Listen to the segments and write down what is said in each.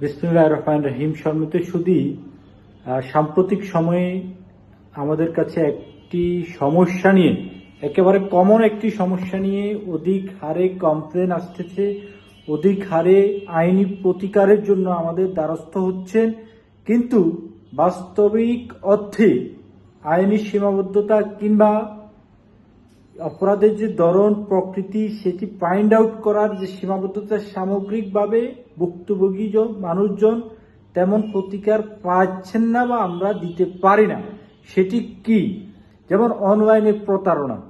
বিসমুল্লাহ রহমান রহিম সম্মিত আহ, সাম্প্রতিক সময়ে আমাদের কাছে একটি সমস্যা নিয়ে একেবারে কমন একটি সমস্যা নিয়ে অধিক হারে কমপ্লেন আসতেছে অধিক হারে আইনি প্রতিকারের জন্য আমাদের দ্বারস্থ হচ্ছেন কিন্তু বাস্তবিক অর্থে আইনি সীমাবদ্ধতা কিংবা অপরাধের যে ধরন প্রকৃতি সেটি ফাইন্ড আউট করার যে সীমাবদ্ধতা সামগ্রিকভাবে ভুক্তভোগী জন- মানুষজন তেমন প্রতিকার পাচ্ছেন না বা আমরা দিতে পারি না। সেটি কি? যেমন অনলাইনে প্রতারণা।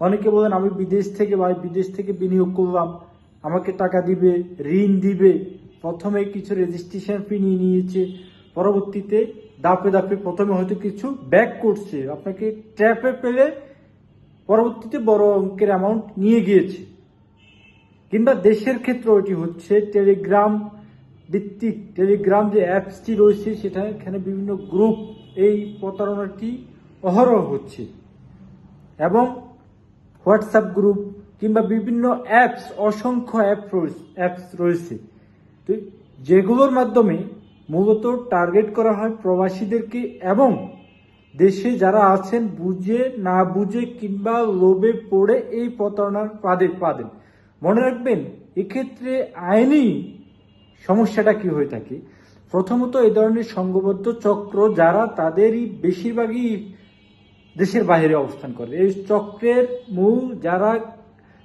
অনেকে বলেন, আমি বিদেশ থেকে বা বিদেশ থেকে বিনিয়োগ করলাম। আমাকে টাকা দিবে, ঋণ দিবে। প্রথমে কিছু রেজিস্ট্রেশন ফি নিয়ে নিয়েছে। পরবর্তীতে দাপে দাপে প্রথমে হয়তো কিছু ব্যাক করছে। আপনাকে ট্র্যাপে পেলে পরবর্তীতে বড় অঙ্কের অ্যামাউন্ট নিয়ে গিয়েছে। কিংবা দেশের ক্ষেত্রে এটি হচ্ছে টেলিগ্রাম ভিত্তিক, টেলিগ্রাম যে অ্যাপসটি রয়েছে সেটা এখানে বিভিন্ন গ্রুপ এই প্রতারণাটি অহরহ হচ্ছে। এবং হোয়াটসঅ্যাপ গ্রুপ কিংবা বিভিন্ন অ্যাপস, অসংখ্য অ্যাপ অ্যাপস রয়েছে। তো যেগুলোর মাধ্যমে মূলত টার্গেট করা হয় প্রবাসীদেরকে এবং দেশে যারা আছেন, বুঝে না বুঝে কিংবা লোভে পড়ে এই প্রতারণার পাদে পাদেন মনে রাখবেন, এক্ষেত্রে আইনি সমস্যাটা কি হয়ে থাকে? প্রথমত এই ধরনের সংঘবদ্ধ চক্র যারা তাদেরই বেশিরভাগই দেশের বাইরে অবস্থান করে। এই চক্রের মূল যারা,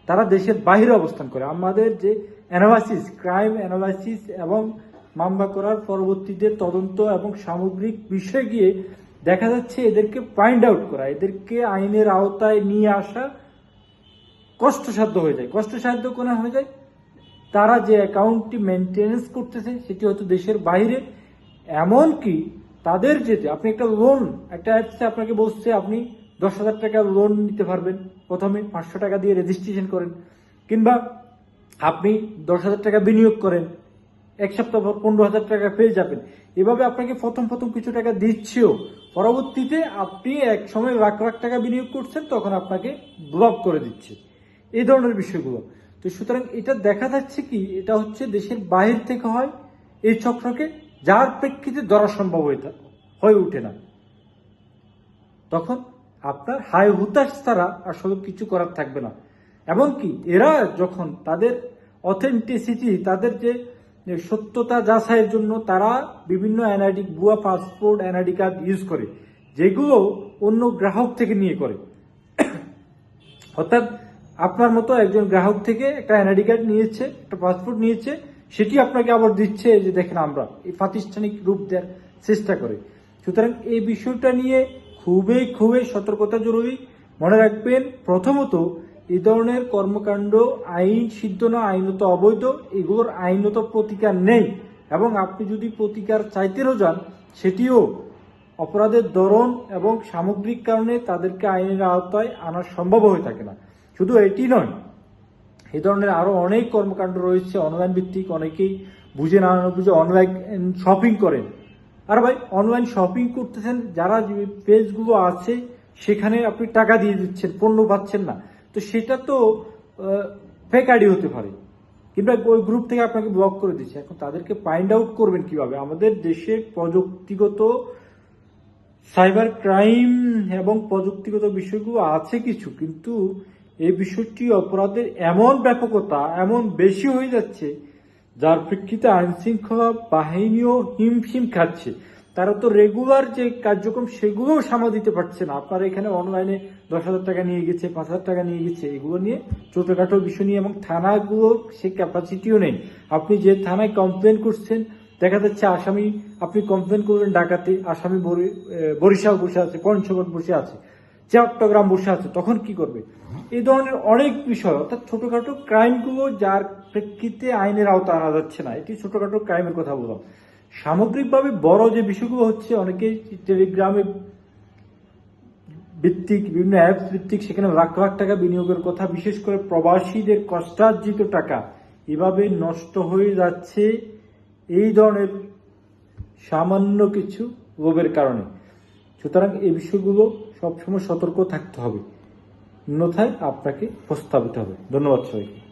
তারা দেশের বাইরে অবস্থান করে। আমাদের যে অ্যানালাইসিস, ক্রাইম অ্যানালাইসিস এবং মামলা করার পরবর্তীতে তদন্ত এবং সামগ্রিক বিষয়ে গিয়ে দেখা যাচ্ছে এদেরকে ফাইন্ড আউট করা, এদেরকে আইনের আওতায় নিয়ে আসা কষ্টসাধ্য হয়ে যায়। কষ্টসাধ্য কোনো হয়ে যায়? তারা যে অ্যাকাউন্টটি মেনটেনেন্স করতেছে, সেটি হয়তো দেশের বাইরে। এমনকি তাদের যেতে, আপনি একটা লোন একটা অ্যাপসে আপনাকে বলছে, আপনি দশ হাজার টাকা লোন নিতে পারবেন। প্রথমে পাঁচশো টাকা দিয়ে রেজিস্ট্রেশন করেন। কিংবা আপনি দশ হাজার টাকা বিনিয়োগ করেন। এক সপ্তাহ পর পনেরো হাজার টাকা পেয়ে যাবেন। এভাবে আপনাকে প্রথম প্রথম কিছু টাকা দিচ্ছেও। পরবর্তীতে আপনি এক সময় লাখ লাখ টাকা বিনিয়োগ করছেন, তখন আপনাকে ব্লক করে দিচ্ছে। এই ধরনের বিষয়গুলো। তো সুতরাং এটা দেখা যাচ্ছে কি, এটা হচ্ছে দেশের বাহির থেকে হয় এই চক্রকে, যার প্রেক্ষিতে ধরা সম্ভব হয়ে হয়ে ওঠে না। তখন আপনার হাই হুতাশ ছাড়া আসলে কিছু করার থাকবে না। এমনকি এরা যখন তাদের অথেন্টিসিটি তাদের যে সত্যতা যাচাইয়ের জন্য তারা বিভিন্ন এনআইডি ভুয়া পাসপোর্ট এনআইডি কার্ড ইউজ করে, যেগুলো অন্য গ্রাহক থেকে নিয়ে করে। অর্থাৎ আপনার মতো একজন গ্রাহক থেকে একটা এনআইডি কার্ড নিয়েছে, একটা পাসপোর্ট নিয়েছে, সেটি আপনাকে আবার দিচ্ছে যে দেখেন আমরা, এই প্রাতিষ্ঠানিক রূপ দেওয়ার চেষ্টা করে। সুতরাং এই বিষয়টা নিয়ে খুবই খুবই সতর্কতা জরুরি। মনে রাখবেন, প্রথমত এই ধরনের কর্মকাণ্ড আইন সিদ্ধ না, আইনত অবৈধ, এগুলোর আইনত প্রতিকার নেই। এবং আপনি যদি প্রতিকার চাইতেও যান, সেটিও অপরাধের ধরন এবং সামগ্রিক কারণে তাদেরকে আইনের আওতায় আনা সম্ভব হয়ে থাকে না। শুধু এটি নয় এই ধরনের আরও অনেক কর্মকাণ্ড রয়েছে অনলাইন ভিত্তিক, অনেকেই বুঝে না, বুঝে অনলাইন শপিং করেন। আর ভাই অনলাইন শপিং করতেছেন, যারা পেজগুলো আছে, সেখানে আপনি টাকা দিয়ে দিচ্ছেন, পণ্য পাচ্ছেন না। তো সেটা তো ফেক আইডি হতে পারে। কিংবা ওই গ্রুপ থেকে আপনাকে ব্লক করে দিচ্ছে। এখন তাদেরকে ফাইন্ড আউট করবেন কীভাবে? আমাদের দেশে প্রযুক্তিগত সাইবার ক্রাইম এবং প্রযুক্তিগত বিষয়গুলো আছে কিছু, কিন্তু এই বিষয়টি অপরাধের এমন ব্যাপকতা, এমন বেশি হয়ে যাচ্ছে, যার প্রেক্ষিতে আইন শৃঙ্খলা বাহিনীও হিমশিম খাচ্ছে। তারা তো রেগুলার যে কার্যক্রম, সেগুলোও সামাল দিতে পারছে না। আপনারা এখানে অনলাইনে দশ হাজার টাকা নিয়ে গেছে, পাঁচ হাজার টাকা নিয়ে গেছে, এগুলো নিয়ে ছোটখাটো বিষয় নিয়ে এবং থানাগুলোর সে ক্যাপাসিটিও নেই। আপনি যে থানায় কমপ্লেন করছেন, দেখা যাচ্ছে আসামি, আপনি কমপ্লেন করবেন ডাকাতে, আসামি বরিশাল বসে আছে, পঞ্চগড় বসে আছে, চট্টগ্রাম বসে আছে, তখন কি করবে? এই ধরনের অনেক বিষয়, অর্থাৎ ছোটখাটো ক্রাইমগুলো যার প্রেক্ষিতে আইনের আওতা আনা যাচ্ছে না, এটি ছোটখাটো ক্রাইমের কথা বললাম। সামগ্রিকভাবে বড় যে বিষয়গুলো হচ্ছে অনেকে টেলিগ্রামে ভিত্তিক, বিভিন্ন অ্যাপস ভিত্তিক, সেখানে লাখ লাখ টাকা বিনিয়োগের কথা, বিশেষ করে প্রবাসীদের কষ্টার্জিত টাকা এভাবে নষ্ট হয়ে যাচ্ছে এই ধরনের সামান্য কিছু লোভের কারণে। সুতরাং এই বিষয়গুলো সবসময় সতর্ক থাকতে হবে। অন্যথায় আপনাকে প্রস্তাবিত হবে। ধন্যবাদ সবাইকে।